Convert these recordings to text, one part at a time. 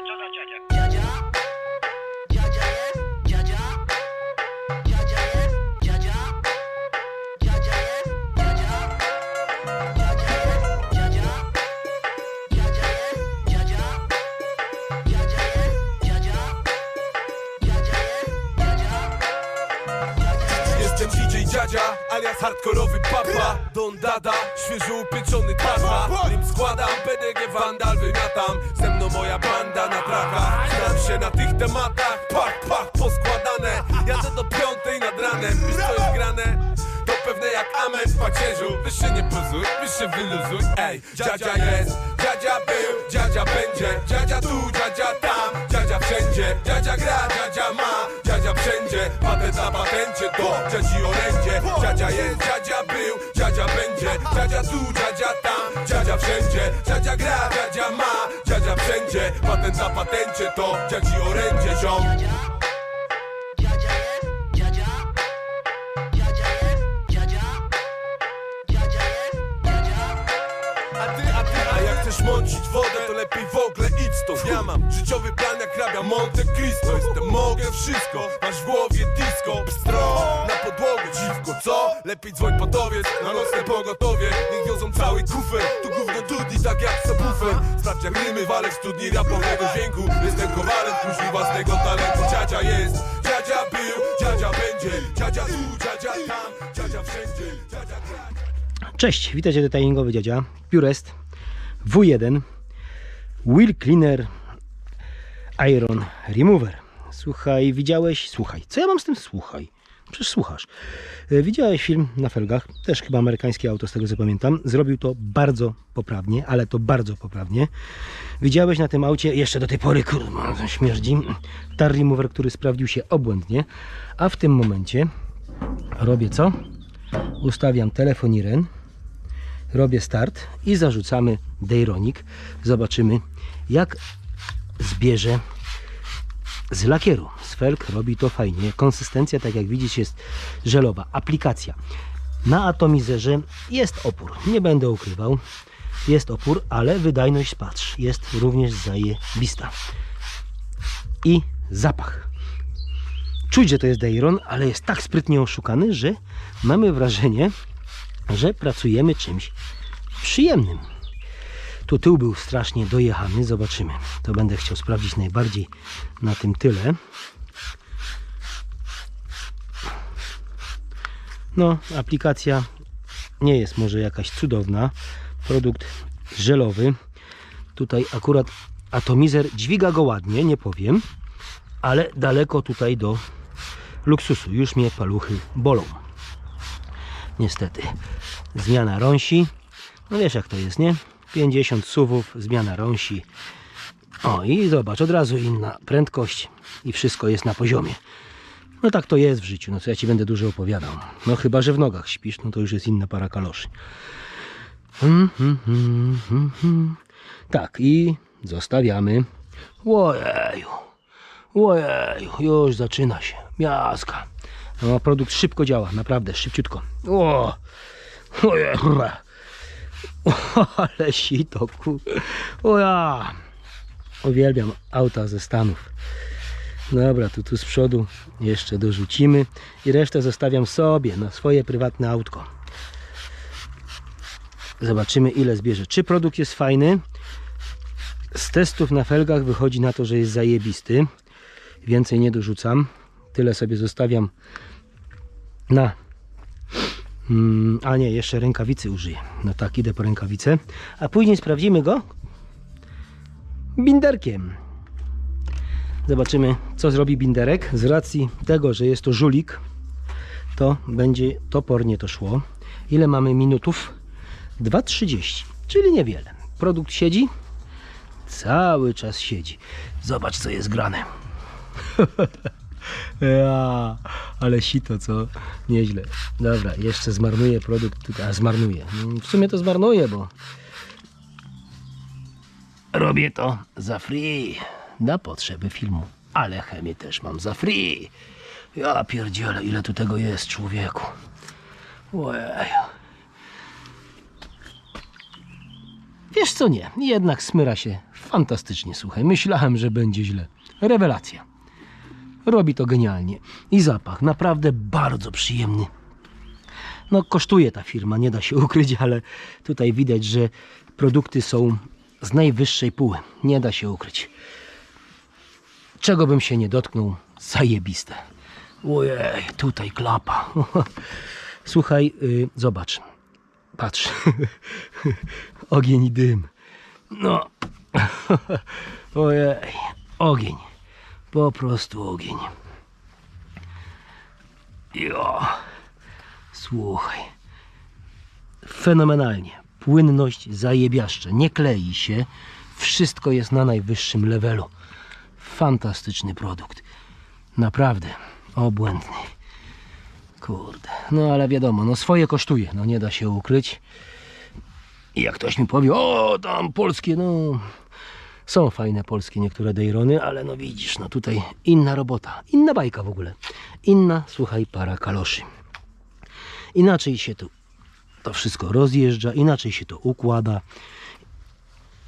Dziadzia? Dziadzia? Jest? Dziadzia? Dziadzia jest? Dziadzia? Dziadzia jest? Dziadzia? Dziadzia jest? Dziadzia? Dziadzia jest? Dziadzia? Jest? Dziadzia? Dziadzia jest? Dziadzia? Jestem DJ alias hardkorowy papa Don Dada, jest grane? To pewne jak amen w pacierzu. Wy się nie pozuj, wy się wyluzuj. Ej, dziadzia jest, dziadzia był, dziadzia będzie. Dziadzia tu, dziadzia tam, dziadzia wszędzie. Dziadzia gra, dziadzia ma, dziadzia wszędzie. Patent na patencie to dziadzi orędzie. Dziadzia jest, dziadzia był, dziadzia będzie. Dziadzia tu, dziadzia tam, dziadzia wszędzie. Dziadzia gra, dziadzia ma, dziadzia wszędzie. Patent na patencie to dziadzi orędzie ziom A ty, a ty, a jak chcesz mącić wodę, to lepiej w ogóle idź stąd. Ja mam życiowy plan jak hrabia Monte Cristo. Jestem, mogę wszystko, masz w głowie disco. Pstro, na podłogę dziwko, co? Lepiej dzwoń podowiec, na nocne pogotowie. Niech wiozą cały kufer, tu gówno dudni tak jak subwoofer Sprawdź jak rymy walę w studni rapowego dźwięku. Jestem kowalem kuźni własnego talentu. Dziadzia jest, dziadzia był, dziadzia będzie. Dziadzia tu, dziadzia tam, dziadzia wszędzie Dziadzia Cześć, witajcie detailingowy dziadzia, Purest W1 Wheel Cleaner Iron Remover. Słuchaj, widziałeś, słuchaj, co ja mam z tym słuchaj? Przecież słuchasz. E, Widziałeś film na felgach, też chyba amerykańskie auto z tego co pamiętam. Zrobił to bardzo poprawnie, ale to bardzo poprawnie. Widziałeś na tym aucie, jeszcze do tej pory, kurwa, śmierdzi, tar remover, który sprawdził się obłędnie. A w tym momencie robię co? Ustawiam telefoniren robię start i zarzucamy Dejronik. Zobaczymy jak zbierze z lakieru. Z felg robi to fajnie. Konsystencja, tak jak widzicie, jest żelowa. Aplikacja. Na atomizerze jest opór. Nie będę ukrywał. Jest opór, ale wydajność, patrz, jest również zajebista. I zapach. Czuć, że to jest Dejron, ale jest tak sprytnie oszukany, że mamy wrażenie, że pracujemy czymś przyjemnym. Tu tył był strasznie dojechany, zobaczymy. To będę chciał sprawdzić najbardziej na tym tyle. No, aplikacja nie jest może jakaś cudowna. Produkt żelowy. Tutaj akurat atomizer dźwiga go ładnie, nie powiem, ale daleko tutaj do luksusu. Już mnie paluchy bolą niestety. Zmiana rąsi. No wiesz jak to jest, nie? 50 suwów, zmiana rąsi. O i zobacz, od razu inna prędkość i wszystko jest na poziomie. No tak to jest w życiu, no co ja Ci będę dużo opowiadał. No chyba, że w nogach śpisz, no to już jest inna para kaloszy. Hmm, hmm, hmm, hmm, hmm. Tak i zostawiamy. Ojeju, ojeju, już zaczyna się. Miazga. No, produkt szybko działa, naprawdę, szybciutko. O, o, ale sito, ku. O ja. Uwielbiam auta ze Stanów. Dobra, tu, tu z przodu jeszcze dorzucimy i resztę zostawiam sobie na swoje prywatne autko. Zobaczymy ile zbierze. Czy produkt jest fajny? Z testów na felgach wychodzi na to, że jest zajebisty. Więcej nie dorzucam. Tyle sobie zostawiam na. Mm, a nie, jeszcze rękawicy użyję. No tak, idę po rękawicę. A później sprawdzimy go binderkiem. Zobaczymy, co zrobi binderek. Z racji tego, że jest to żulik, to będzie topornie to szło. Ile mamy minutów? 2,30, czyli niewiele. Produkt siedzi? Cały czas siedzi. Zobacz, co jest grane. Ja, ale sito, co? Nieźle. Dobra, jeszcze zmarnuję produkt. A, zmarnuję. Mm, W sumie to zmarnuję, bo robię to za free. Na potrzeby filmu. Ale chemię też mam za free. Ja pierdzielę, ile tu tego jest, człowieku. Ojej. Wiesz co, nie. Jednak smyra się fantastycznie, słuchaj. Myślałem, że będzie źle. Rewelacja. Robi to genialnie. I zapach naprawdę bardzo przyjemny. No, kosztuje ta firma, nie da się ukryć, ale tutaj widać, że produkty są z najwyższej póły. Nie da się ukryć. Czego bym się nie dotknął, zajebiste. Ojej, tutaj klapa. Słuchaj, y, zobacz. Patrz. Ogień i dym. No. Ojej, ogień. Po prostu ogień. Jo. Słuchaj. Fenomenalnie. Płynność zajebiaszcza. Nie klei się. Wszystko jest na najwyższym levelu. Fantastyczny produkt. Naprawdę. Obłędny. Kurde. No ale wiadomo, no swoje kosztuje. No nie da się ukryć. I jak ktoś mi powie, o tam polskie, no są fajne polskie niektóre Dejrony, ale no widzisz, no tutaj inna robota, inna bajka w ogóle. Inna, słuchaj, para kaloszy. Inaczej się tu to wszystko rozjeżdża, inaczej się to układa.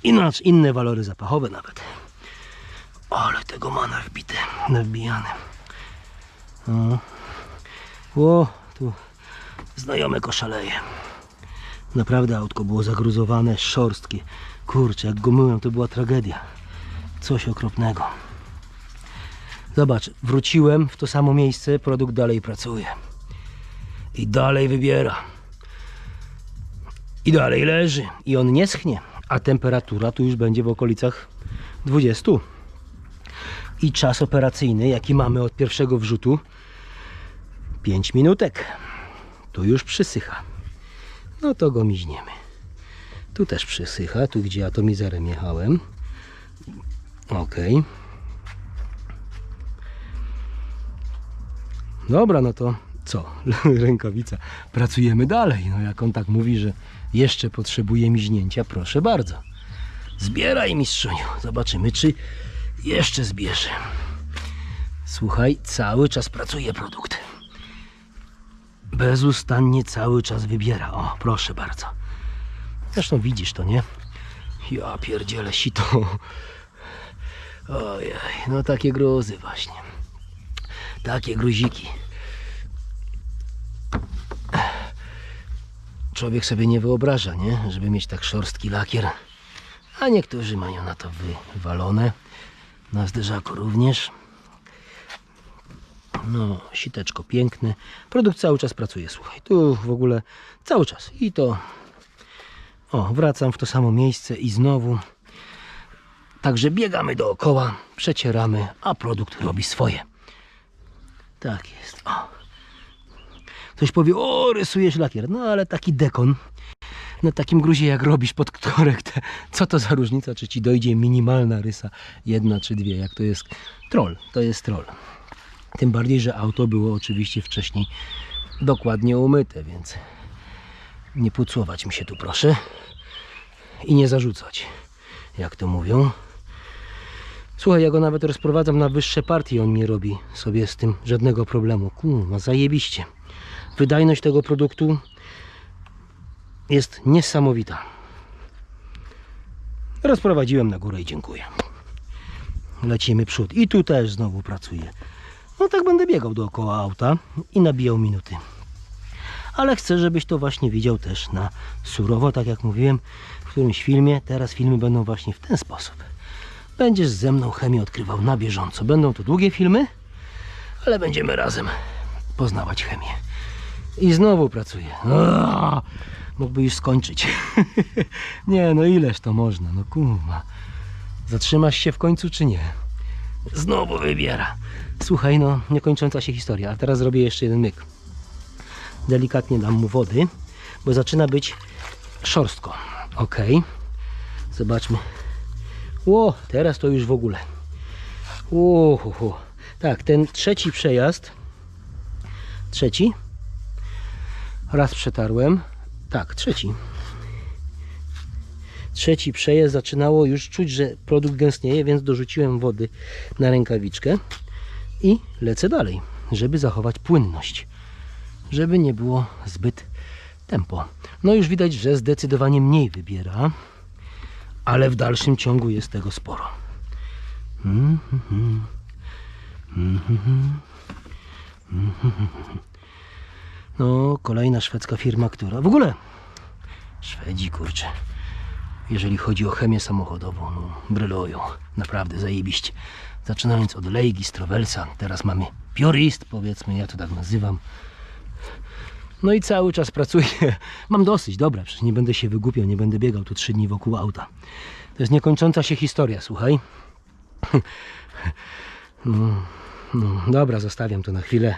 Inaczej, inne walory zapachowe nawet. Ale tego ma na wbite, na wbijane. No. O, tu znajome koszaleje. Naprawdę autko było zagruzowane, szorstkie. Kurczę, jak go myłem, to była tragedia. Coś okropnego. Zobacz, wróciłem w to samo miejsce, produkt dalej pracuje. I dalej wybiera. I dalej leży. I on nie schnie. A temperatura tu już będzie w okolicach 20. I czas operacyjny, jaki mamy od pierwszego wrzutu, 5 minutek. Tu już przysycha. No to go miźniemy. Tu też przysycha, tu gdzie atomizerem jechałem. Ok. Dobra, no to co? Rękawica. Pracujemy dalej. No jak on tak mówi, że jeszcze potrzebuje miźnięcia, proszę bardzo. Zbieraj mistrzuniu. Zobaczymy, czy jeszcze zbierze. Słuchaj, cały czas pracuje produkt. Bezustannie cały czas wybiera. O, proszę bardzo. Zresztą widzisz to, nie? Ja pierdzielę sito. Ojej, no takie gruzy właśnie. Takie gruziki. Człowiek sobie nie wyobraża, nie? Żeby mieć tak szorstki lakier. A niektórzy mają na to wywalone. Na zderzaku również. No, siteczko piękne. Produkt cały czas pracuje, słuchaj. Tu w ogóle cały czas. I to. O, wracam w to samo miejsce i znowu. Także biegamy dookoła, przecieramy, a produkt robi swoje. Tak jest. O. Ktoś powie, o, rysujesz lakier. No ale taki dekon na takim gruzie jak robisz pod korektę, co to za różnica, czy ci dojdzie minimalna rysa, jedna czy dwie, jak to jest troll, to jest troll. Tym bardziej, że auto było oczywiście wcześniej dokładnie umyte, więc nie pucować mi się tu proszę i nie zarzucać, jak to mówią. Słuchaj, ja go nawet rozprowadzam na wyższe partie, on nie robi sobie z tym żadnego problemu. Kurwa, zajebiście. Wydajność tego produktu jest niesamowita. Rozprowadziłem na górę i dziękuję. Lecimy przód. I tu też znowu pracuję. No tak będę biegał dookoła auta i nabijał minuty. Ale chcę, żebyś to właśnie widział też na surowo, tak jak mówiłem w którymś filmie. Teraz filmy będą właśnie w ten sposób. Będziesz ze mną chemię odkrywał na bieżąco. Będą to długie filmy, ale będziemy razem poznawać chemię. I znowu pracuję. Aaaa, mógłby już skończyć. nie, no ileż to można, no kurwa. Zatrzymasz się w końcu czy nie? Znowu wybiera. Słuchaj, no niekończąca się historia. A teraz zrobię jeszcze jeden myk. Delikatnie dam mu wody, bo zaczyna być szorstko. Ok. Zobaczmy. Ło, teraz to już w ogóle. Ło, hu, hu. Tak, ten trzeci przejazd. Trzeci. Raz przetarłem. Tak, trzeci. Trzeci przejazd zaczynało już czuć, że produkt gęstnieje, więc dorzuciłem wody na rękawiczkę i lecę dalej, żeby zachować płynność, żeby nie było zbyt tempo. No już widać, że zdecydowanie mniej wybiera. ale w dalszym ciągu jest tego sporo. No, kolejna szwedzka firma, która w ogóle Szwedzi, kurczę, jeżeli chodzi o chemię samochodową, no, brylują. Naprawdę zajebiście. Zaczynając od Leigi, Strovelsa, teraz mamy Piorist, powiedzmy, ja to tak nazywam. No i cały czas pracuję. Mam dosyć, dobra, przecież nie będę się wygłupiał, nie będę biegał tu trzy dni wokół auta. To jest niekończąca się historia, słuchaj. No, no, dobra, zostawiam to na chwilę.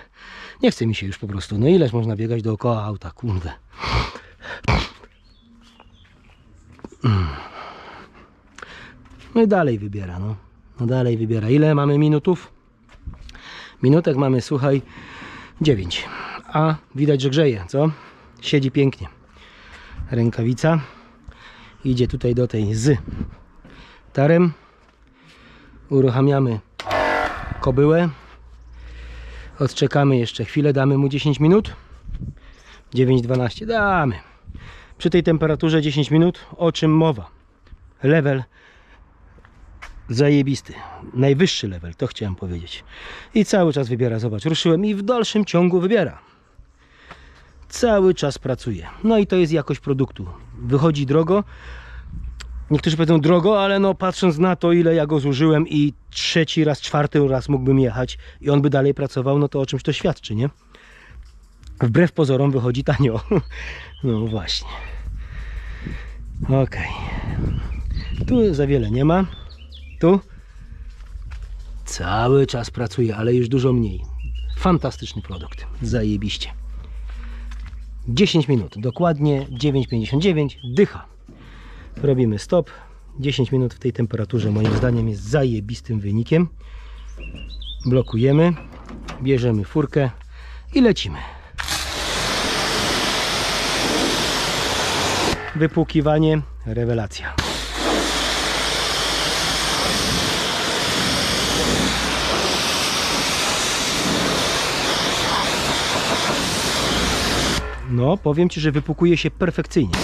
Nie chce mi się już po prostu. No ileż można biegać dookoła auta, kurde. No i dalej wybiera, no. No dalej wybiera. Ile mamy minutów? Minutek mamy, słuchaj, 9. A widać, że grzeje, co? Siedzi pięknie. Rękawica. Idzie tutaj do tej z tarem. Uruchamiamy kobyłę. Odczekamy jeszcze chwilę, damy mu 10 minut. 9-12 damy. Przy tej temperaturze 10 minut, o czym mowa? Level zajebisty. Najwyższy level, to chciałem powiedzieć. I cały czas wybiera, zobacz, ruszyłem i w dalszym ciągu wybiera. Cały czas pracuje. No i to jest jakość produktu. Wychodzi drogo. Niektórzy powiedzą drogo, ale no patrząc na to, ile ja go zużyłem i trzeci raz, czwarty raz mógłbym jechać i on by dalej pracował, no to o czymś to świadczy, nie? Wbrew pozorom wychodzi tanio. No właśnie. Okej. Tu za wiele nie ma. Tu cały czas pracuje, ale już dużo mniej. Fantastyczny produkt. Zajebiście. 10 minut, dokładnie 9,59 dycha. Robimy stop. 10 minut w tej temperaturze moim zdaniem jest zajebistym wynikiem. Blokujemy, bierzemy furkę i lecimy. Wypłukiwanie, rewelacja. No, powiem Ci, że wypukuje się perfekcyjnie.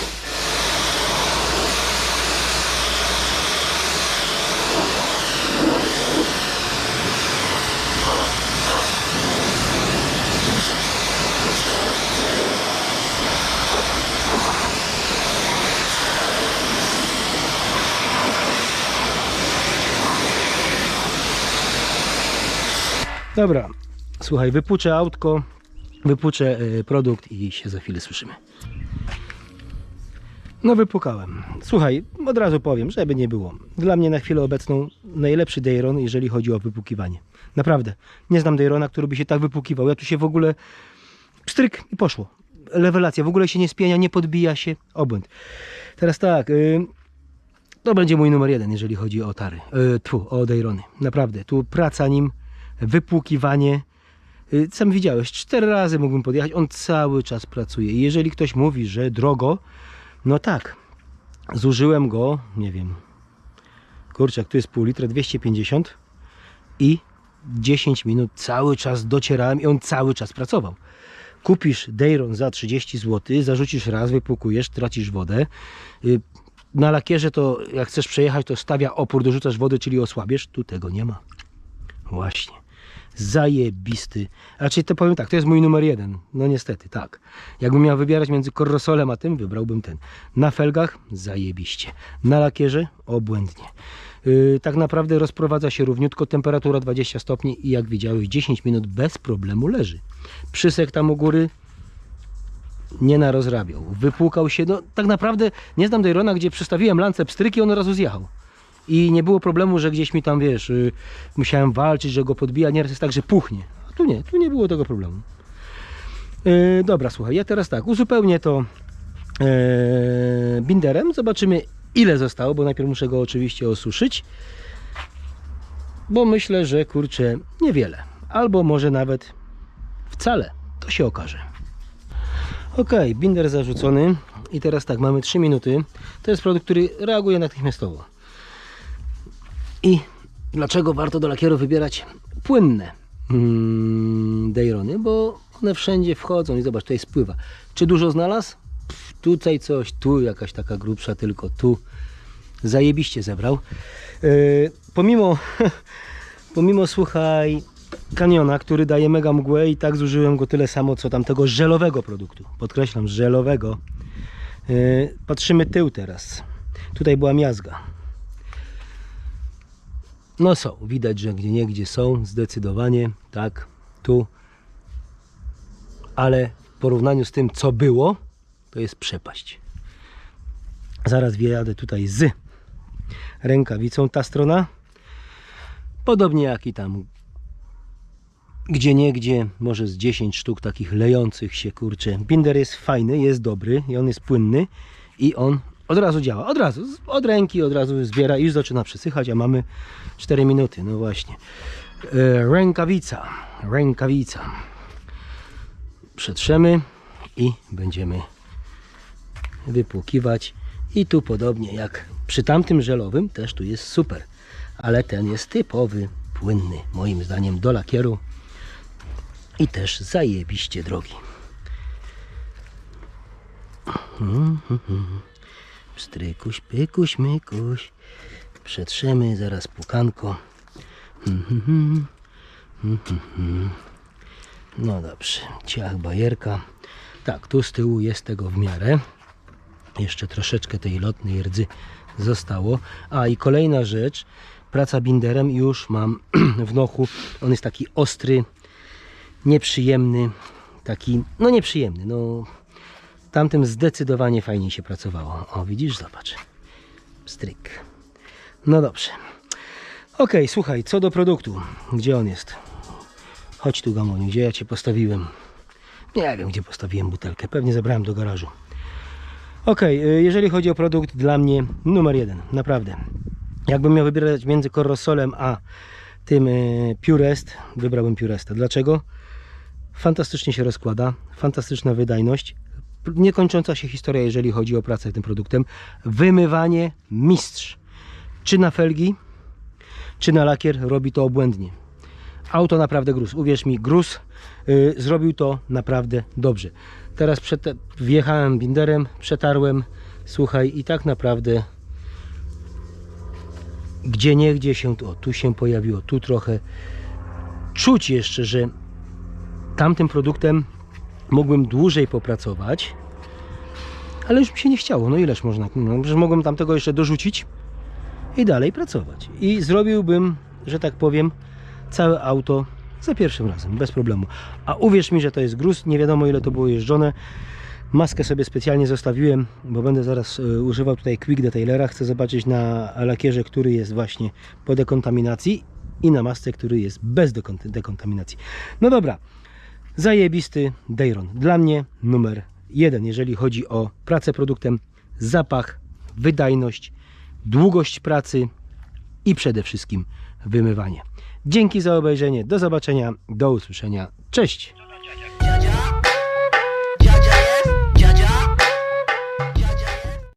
Dobra, słuchaj, wypuczę autko, wypuczę y, produkt i się za chwilę słyszymy. No wypukałem. Słuchaj, od razu powiem, żeby nie było. Dla mnie na chwilę obecną najlepszy Dayron, jeżeli chodzi o wypukiwanie. Naprawdę. Nie znam Dayrona, który by się tak wypukiwał. Ja tu się w ogóle pstryk i poszło. Lewelacja. W ogóle się nie spienia, nie podbija się. Obłęd. Teraz tak. y, to będzie mój numer jeden, jeżeli chodzi o tary. Y, tu, o Dayrony. Naprawdę. Tu praca nim, wypłukiwanie. Y, Sam widziałeś, cztery razy mógłbym podjechać, on cały czas pracuje. Jeżeli ktoś mówi, że drogo, no tak, zużyłem go, nie wiem, kurczak, tu jest pół litra, 250 i 10 minut cały czas docierałem i on cały czas pracował. Kupisz Dayron za 30 zł, zarzucisz raz, wypłukujesz, tracisz wodę. Y, Na lakierze to jak chcesz przejechać, to stawia opór, dorzucasz wody, czyli osłabiesz. Tu tego nie ma. Właśnie. Zajebisty. Raczej to powiem tak, to jest mój numer jeden. No niestety, tak. Jakbym miał wybierać między Corrosolem a tym, wybrałbym ten. Na felgach zajebiście. Na lakierze obłędnie. Yy, tak naprawdę rozprowadza się równiutko, temperatura 20 stopni i jak widziałeś 10 minut bez problemu leży. Przysek tam u góry nie narozrabiał. Wypłukał się, no tak naprawdę nie znam Dayrona, gdzie przystawiłem lancę pstryki, on razu zjechał. I nie było problemu, że gdzieś mi tam, wiesz, y, musiałem walczyć, że go podbija. Nieraz jest tak, że puchnie. A tu nie, tu nie było tego problemu. Yy, dobra, słuchaj, ja teraz tak, uzupełnię to yy, binderem. Zobaczymy, ile zostało, bo najpierw muszę go oczywiście osuszyć. Bo myślę, że kurczę, niewiele. Albo może nawet wcale. To się okaże. Ok, binder zarzucony. I teraz tak, mamy 3 minuty. To jest produkt, który reaguje natychmiastowo. I dlaczego warto do lakieru wybierać płynne mm, Dayrony? Bo one wszędzie wchodzą i zobacz, tutaj spływa. Czy dużo znalazł? Pff, tutaj coś, tu jakaś taka grubsza, tylko tu. zajebiście zebrał. Yy, pomimo, pomimo, słuchaj, kaniona, który daje mega mgłę i tak zużyłem go tyle samo, co tamtego żelowego produktu. Podkreślam, żelowego. Yy, patrzymy tył teraz. Tutaj była miazga. No są, widać, że gdzie niegdzie są, zdecydowanie, tak, tu. Ale w porównaniu z tym, co było, to jest przepaść. Zaraz wyjadę tutaj z rękawicą ta strona. Podobnie jak i tam gdzie niegdzie, może z 10 sztuk takich lejących się kurcze. Binder jest fajny, jest dobry i on jest płynny i on od razu działa. Od razu, od ręki od razu zbiera i już zaczyna przesychać, a mamy 4 minuty. No właśnie. E, Rękawica, rękawica. Przetrzemy i będziemy wypłukiwać. I tu podobnie jak przy tamtym żelowym, też tu jest super. Ale ten jest typowy, płynny, moim zdaniem, do lakieru. I też zajebiście drogi. Strykuś, pykuś, mykuś. Przetrzemy zaraz pukanko. No dobrze, ciach bajerka. Tak, tu z tyłu jest tego w miarę. Jeszcze troszeczkę tej lotnej rdzy zostało. A i kolejna rzecz, praca binderem już mam w nochu. On jest taki ostry, nieprzyjemny, taki, no nieprzyjemny, no tamtym zdecydowanie fajniej się pracowało. O, widzisz, zobacz. Stryk. No dobrze. Ok, słuchaj, co do produktu. Gdzie on jest? Chodź tu, Gamoniu, gdzie ja Cię postawiłem? Nie wiem, gdzie postawiłem butelkę. Pewnie zabrałem do garażu. Ok, jeżeli chodzi o produkt, dla mnie numer jeden, naprawdę. Jakbym miał wybierać między Corrosolem a tym y, Purest, wybrałbym Puresta. Dlaczego? Fantastycznie się rozkłada, fantastyczna wydajność, niekończąca się historia, jeżeli chodzi o pracę tym produktem. Wymywanie mistrz. Czy na felgi, czy na lakier robi to obłędnie. Auto naprawdę gruz. Uwierz mi, gruz y, zrobił to naprawdę dobrze. Teraz wjechałem binderem, przetarłem, słuchaj, i tak naprawdę gdzie niegdzie się, o tu się pojawiło, tu trochę. Czuć jeszcze, że tamtym produktem mógłbym dłużej popracować, ale już mi się nie chciało. No ileż można? No, mogłem tamtego jeszcze dorzucić i dalej pracować. I zrobiłbym, że tak powiem, całe auto za pierwszym razem, bez problemu. A uwierz mi, że to jest gruz, nie wiadomo ile to było jeżdżone. Maskę sobie specjalnie zostawiłem, bo będę zaraz e, używał tutaj Quick Detailera. Chcę zobaczyć na lakierze, który jest właśnie po dekontaminacji i na masce, który jest bez dekont- dekontaminacji. No dobra, zajebisty Dayron. Dla mnie numer jeden, jeżeli chodzi o pracę produktem, zapach, wydajność, długość pracy i przede wszystkim wymywanie. Dzięki za obejrzenie, do zobaczenia, do usłyszenia, cześć!